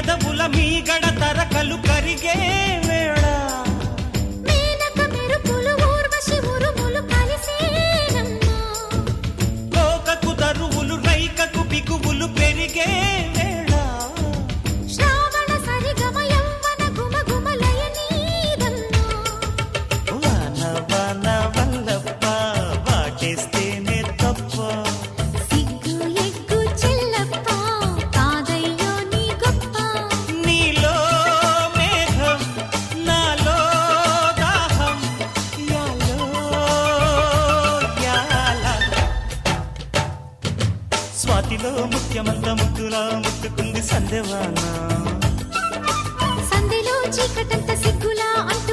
పెదవుల మీగడ తరకలు కరిగే వేళ. కోకకు దరువులు రైకకు బిగువులు పెరిగే వేళ. వాన వాన వల్లప్ప స్వాతిలో ముఖ్యమంత ముద్దులా ముట్టుకుంది సందేవానా సంధిలో చీకటంత సిగ్గులా అంత